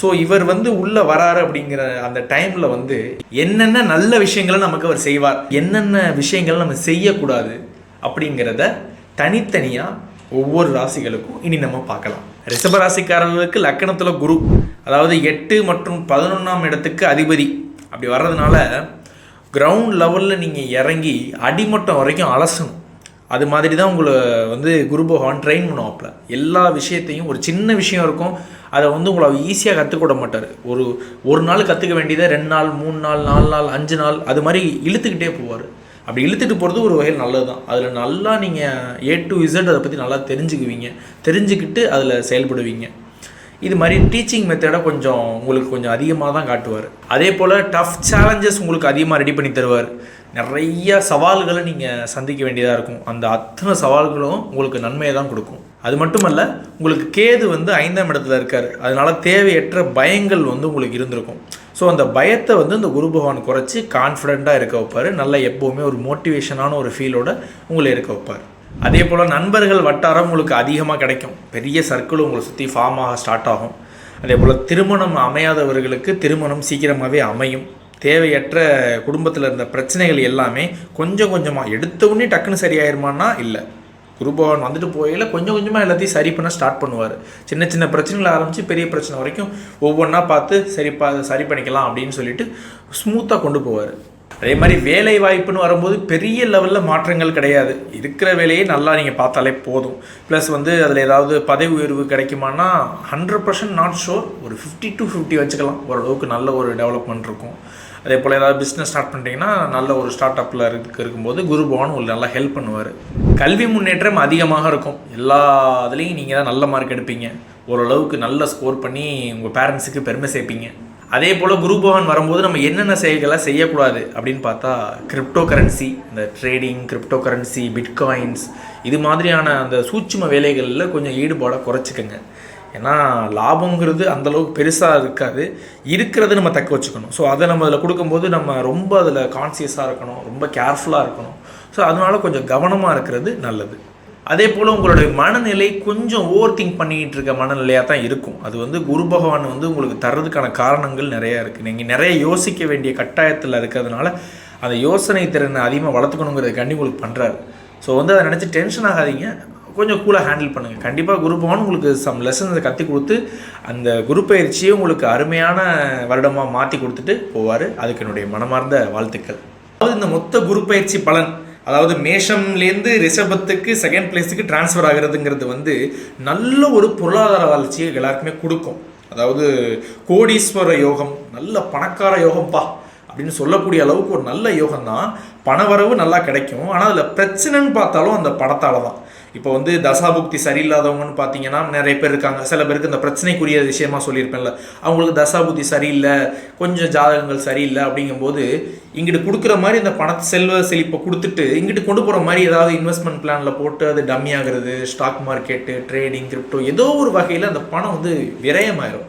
So இவர் வந்து உள்ளே வராரு அப்படிங்கிற அந்த டைமில் வந்து என்னென்ன நல்ல விஷயங்களை நமக்கு அவர் செய்வார் என்னென்ன விஷயங்களை நம்ம செய்யக்கூடாது அப்படிங்கிறத தனித்தனியாக ஒவ்வொரு ராசிகளுக்கும் இனி நம்ம பார்க்கலாம். ரிஷப ராசிக்காரர்களுக்கு லக்கணத்தில் குரு அதாவது எட்டு மற்றும் பதினொன்றாம் இடத்துக்கு அதிபதி. அப்படி வர்றதுனால கிரவுண்ட் லெவலில் நீங்கள் இறங்கி அடிமட்டம் வரைக்கும் அலசணும். அது மாதிரி தான் உங்களை வந்து குரு பகவான் ட்ரெயின் பண்ணுவாப்பில். எல்லா விஷயத்தையும் ஒரு சின்ன விஷயம் இருக்கும் அதை வந்து உங்களை ஈஸியாக கற்றுக்கூட மாட்டார். ஒரு ஒரு நாள் கற்றுக்க வேண்டியதை ரெண்டு நாள் மூணு நாள் நாலு நாள் அஞ்சு நாள் அது மாதிரி இழுத்துக்கிட்டே போவார். அப்படி இழுத்துட்டு போகிறது ஒரு வகையில் நல்லது தான் அதில் நல்லா நீங்கள் ஏ டு இசட் அதை பற்றி நல்லா தெரிஞ்சுக்குவீங்க. தெரிஞ்சுக்கிட்டு அதில் செயல்படுவீங்க. இது மாதிரி டீச்சிங் மெத்தடை கொஞ்சம் உங்களுக்கு கொஞ்சம் அதிகமாக தான் காட்டுவார். அதே போல் டஃப் சேலஞ்சஸ் உங்களுக்கு அதிகமாக ரெடி பண்ணி தருவார். நிறைய சவால்களை நீங்கள் சந்திக்க வேண்டியதாக இருக்கும். அந்த அத்தனை சவால்களும் உங்களுக்கு நன்மையை தான் கொடுக்கும். அது மட்டுமல்ல உங்களுக்கு கேது வந்து ஐந்தாம் இடத்துல இருக்கார். அதனால தேவையற்ற பயங்கள் வந்து உங்களுக்கு இருந்திருக்கும். ஸோ அந்த பயத்தை வந்து இந்த குரு பகவான் குறைச்சி கான்ஃபிடெண்ட்டாக இருக்க வைப்பார். நல்ல எப்போவுமே ஒரு மோட்டிவேஷனான ஒரு ஃபீலோட உங்களை இருக்க வைப்பார். அதே போல் நண்பர்கள் வட்டாரம் உங்களுக்கு அதிகமாக கிடைக்கும். பெரிய சர்க்கிள் உங்களை சுற்றி ஃபார்ம் ஆக ஸ்டார்ட் ஆகும். அதே போல் திருமணம் அமையாதவர்களுக்கு திருமணம் சீக்கிரமாகவே அமையும். தேவையற்ற குடும்பத்தில் இருந்த பிரச்சனைகள் எல்லாமே கொஞ்சம் கொஞ்சமாக எடுத்த உடனே டக்குன்னு சரியாயிருமான்னா இல்லை. குருபவன் வந்துட்டு போயில கொஞ்சம் கொஞ்சமாக எல்லாத்தையும் சரி பண்ண ஸ்டார்ட் பண்ணுவார். சின்ன சின்ன பிரச்சனைகள் ஆரம்பித்து பெரிய பிரச்சனை வரைக்கும் ஒவ்வொன்றா பார்த்து சரிப்பா சரி பண்ணிக்கலாம் அப்படின்னு சொல்லிட்டு ஸ்மூத்தாக கொண்டு போவார். அதே மாதிரி வேலை வாய்ப்புன்னு வரும்போது பெரிய லெவலில் மாற்றங்கள் கிடையாது. இருக்கிற வேலையே நல்லா நீங்கள் பார்த்தாலே போதும். ப்ளஸ் வந்து அதில் ஏதாவது பதவி உயர்வு கிடைக்குமானா ஹண்ட்ரட் பர்சன்ட் நாட் ஷோர் ஒரு ஃபிஃப்டி டு ஃபிஃப்டி வச்சுக்கலாம். ஓரளவுக்கு நல்ல ஒரு டெவலப்மெண்ட் இருக்கும். அதே போல் ஏதாவது பிஸ்னஸ் ஸ்டார்ட் பண்ணிட்டீங்கன்னா நல்ல ஒரு ஸ்டார்ட் அப்பில் இருக்கு இருக்கும்போது குரு பவான் உங்களுக்கு நல்லா ஹெல்ப் பண்ணுவார். கல்வி முன்னேற்றம் அதிகமாக இருக்கும். எல்லா இதுலேயும் நீங்கள் தான் நல்ல மார்க் எடுப்பீங்க. ஓரளவுக்கு நல்ல ஸ்கோர் பண்ணி உங்கள் பேரண்ட்ஸுக்கு பெருமை சேர்ப்பீங்க. அதே போல் குரு பகவான் வரும்போது நம்ம என்னென்ன செயல்களை செய்யக்கூடாது அப்படின்னு பார்த்தா கிரிப்டோ கரன்சி இந்த ட்ரேடிங் கிரிப்டோ கரன்சி பிட்காயின்ஸ் இது மாதிரியான அந்த சூட்சும வேலைகளில் கொஞ்சம் ஈடுபாடை குறைச்சிக்கோங்க. ஏன்னா லாபங்கிறது அந்தளவுக்கு பெருசாக இருக்காது. இருக்கிறத நம்ம தக்க வச்சுக்கணும். ஸோ அதை நம்ம அதில் கொடுக்கும்போது நம்ம ரொம்ப அதில் கான்சியஸாக இருக்கணும். ரொம்ப கேர்ஃபுல்லாக இருக்கணும். ஸோ அதனால கொஞ்சம் கவனமாக இருக்கிறது நல்லது. அதே போல் உங்களுடைய மனநிலை கொஞ்சம் ஓவர் திங்க் பண்ணிகிட்டு இருக்க மனநிலையாக தான் இருக்கும். அது வந்து குரு பகவான் வந்து உங்களுக்கு தர்றதுக்கான காரணங்கள் நிறையா இருக்குது நீங்கள் நிறைய யோசிக்க வேண்டிய கட்டாயத்தில் இருக்கிறதுனால அந்த யோசனை திறனை அதிகமாக வளர்த்துக்கணுங்கிறதுக்காண்டி உங்களுக்கு பண்ணுறாரு ஸோ வந்து அதை நினச்சி டென்ஷன் ஆகாதீங்க. கொஞ்சம் கூலாக ஹேண்டில் பண்ணுங்கள் கண்டிப்பாக குரு பகவான் உங்களுக்கு சம் லெசன்ஸை கற்றுக் கொடுத்து அந்த குரு பயிற்சியை உங்களுக்கு அருமையான வருடமாக மாற்றி கொடுத்துட்டு போவார். அதுக்கு என்னுடைய மனமார்ந்த வாழ்த்துக்கள். அதாவது இந்த மொத்த குரு பயிற்சி பலன் அதாவது மேஷம்லேருந்து ரிஷபத்துக்கு செகண்ட் பிளேஸுக்கு டிரான்ஸ்ஃபர் ஆகிறதுங்கிறது வந்து நல்ல ஒரு பொருளாதார வளர்ச்சியை எல்லாருக்குமே கொடுக்கும். அதாவது கோடீஸ்வர யோகம் நல்ல பணக்கார யோகம்ப்பா அப்படின்னு சொல்லக்கூடிய அளவுக்கு ஒரு நல்ல யோகம் தான் பணவரவு நல்லா கிடைக்கும். ஆனால் அதில் பிரச்சனைன்னு பார்த்தாலும் அந்த பணத்தால் தான் இப்போ வந்து தசாபுக்தி சரியில்லாதவங்கன்னு பார்த்தீங்கன்னா நிறைய பேர் இருக்காங்க. சில பேருக்கு இந்த பிரச்சனைக்குரிய விஷயமா சொல்லியிருப்பேன்ல. அவங்களுக்கு தசாபுக்தி சரியில்லை கொஞ்சம் ஜாதகங்கள் சரியில்லை அப்படிங்கும்போது இங்கிட்டு கொடுக்குற மாதிரி இந்த பணத்தை செல்வ செழிப்பை கொடுத்துட்டு இங்கிட்டு கொண்டு போகிற மாதிரி ஏதாவது இன்வெஸ்ட்மெண்ட் பிளானில் போட்டு அது டம்மி ஆகுறது ஸ்டாக் மார்க்கெட்டு ட்ரேடிங் கிரிப்டோ ஏதோ ஒரு வகையில் அந்த பணம் வந்து விரயமாயிரும்.